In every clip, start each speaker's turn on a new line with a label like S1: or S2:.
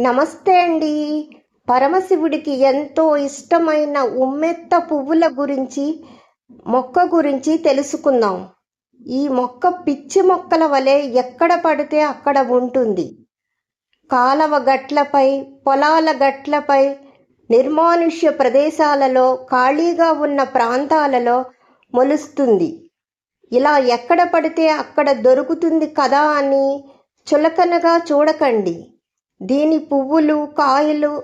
S1: నమస్తే అండి. పరమశివుడికి ఎంతో ఇష్టమైన ఉమ్మెత్త పువ్వుల గురించి మొక్క గురించి తెలుసుకుందాం. ఈ మొక్క పిచ్చి మొక్కల వలె ఎక్కడ పడితే అక్కడ ఉంటుంది. కాలవ గట్లపై పొలాల గట్లపై నిర్మానుష్య ప్రదేశాలలో ఖాళీగా ఉన్న ప్రాంతాలలో మొలుస్తుంది. ఇలా ఎక్కడ పడితే అక్కడ దొరుకుతుంది కదా అని చులకనగా చూడకండి. దీని పువ్వులు కాయలు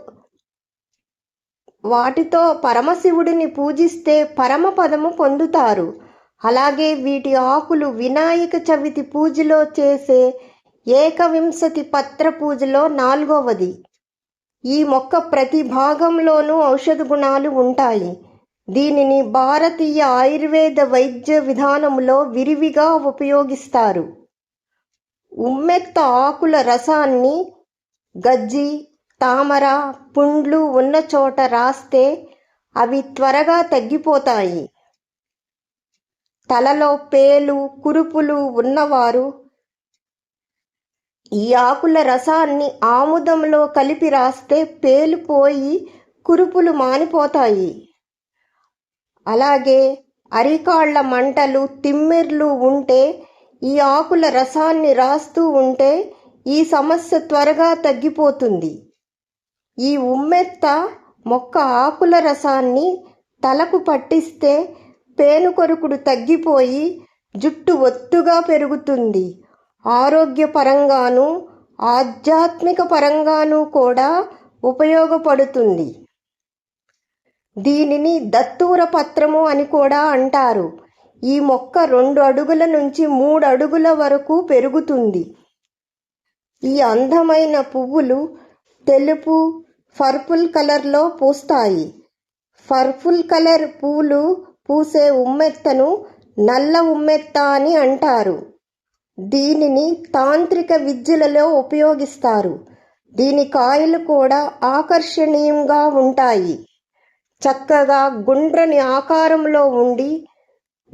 S1: వాటితో పరమశివుడిని పూజిస్తే పరమపదము పొందుతారు. అలాగే వీటి ఆకులు వినాయక చవితి పూజలో చేసే ఏకవింశతి పత్ర పూజలో నాలుగవది. ఈ మొక్క ప్రతి భాగంలోనూ ఔషధ గుణాలు ఉంటాయి. దీనిని భారతీయ ఆయుర్వేద వైద్య విధానంలో విరివిగా ఉపయోగిస్తారు. ఉమ్మెత్త ఆకుల రసాన్ని గజ్జి తామర పుండ్లు ఉన్న చోట రాస్తే అవి త్వరగా తగ్గిపోతాయి. తలలో పేలు కురుపులు ఉన్నవారు ఈ ఆకుల రసాన్ని ఆముదంలో కలిపి రాస్తే పేలు పోయి కురుపులు మానిపోతాయి. అలాగే అరికాళ్ళ మంటలు తిమ్మిర్లు ఉంటే ఈ ఆకుల రసాన్ని రాస్తూ ఉంటే ఈ సమస్య త్వరగా తగ్గిపోతుంది. ఈ ఉమ్మెత్త మొక్క ఆకుల రసాన్ని తలకు పట్టిస్తే పేనుకొరుకుడు తగ్గిపోయి జుట్టు ఒత్తుగా పెరుగుతుంది. ఆరోగ్యపరంగాను ఆధ్యాత్మిక పరంగాను కూడా ఉపయోగపడుతుంది. దీనిని దత్తూర పత్రము అని కూడా అంటారు. ఈ మొక్క రెండు అడుగుల నుంచి మూడు అడుగుల వరకు పెరుగుతుంది. ఈ అందమైన పువ్వులు తెలుపు పర్పుల్ కలర్లో పూస్తాయి. పర్పుల్ కలర్ పూలు పూసే ఉమ్మెత్తను నల్ల ఉమ్మెత్త అని అంటారు. దీనిని తాంత్రిక విద్యలలో ఉపయోగిస్తారు. దీని కాయలు కూడా ఆకర్షణీయంగా ఉంటాయి. చక్కగా గుండ్రని ఆకారంలో ఉండి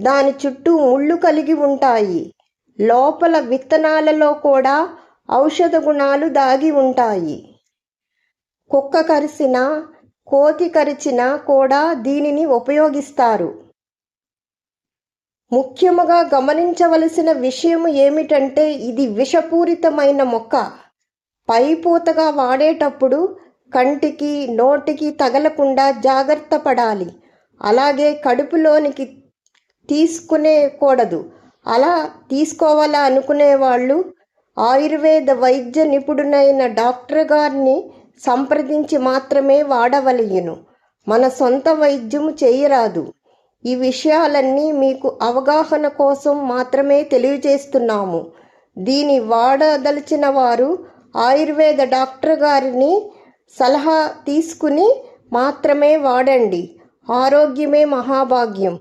S1: దాని చుట్టూ ముళ్ళు కలిగి ఉంటాయి. లోపల విత్తనాలలో కూడా ఔషధ గుణాలు దాగి ఉంటాయి. కుక్క కరిసిన కోతి కరిచిన కూడా దీనిని ఉపయోగిస్తారు. ముఖ్యముగా గమనించవలసిన విషయం ఏమిటంటే ఇది విషపూరితమైన మొక్క. పైపూతగా వాడేటప్పుడు కంటికి నోటికి తగలకుండా జాగ్రత్త పడాలి. అలాగే కడుపులోనికి తీసుకునేకూడదు అలా తీసుకోవాలా అనుకునే వాళ్ళు ఆయుర్వేద వైద్య నిపుణుడైన డాక్టర్ గారిని సంప్రదించి మాత్రమే వాడవలయును మన సొంత వైద్యము చేయరాదు. ఈ విషయాలన్నీ మీకు అవగాహన కోసం మాత్రమే తెలియజేస్తున్నాము. దీని వాడదలిచిన వారు ఆయుర్వేద డాక్టర్ గారిని సలహా తీసుకుని మాత్రమే వాడండి. ఆరోగ్యమే మహాభాగ్యం.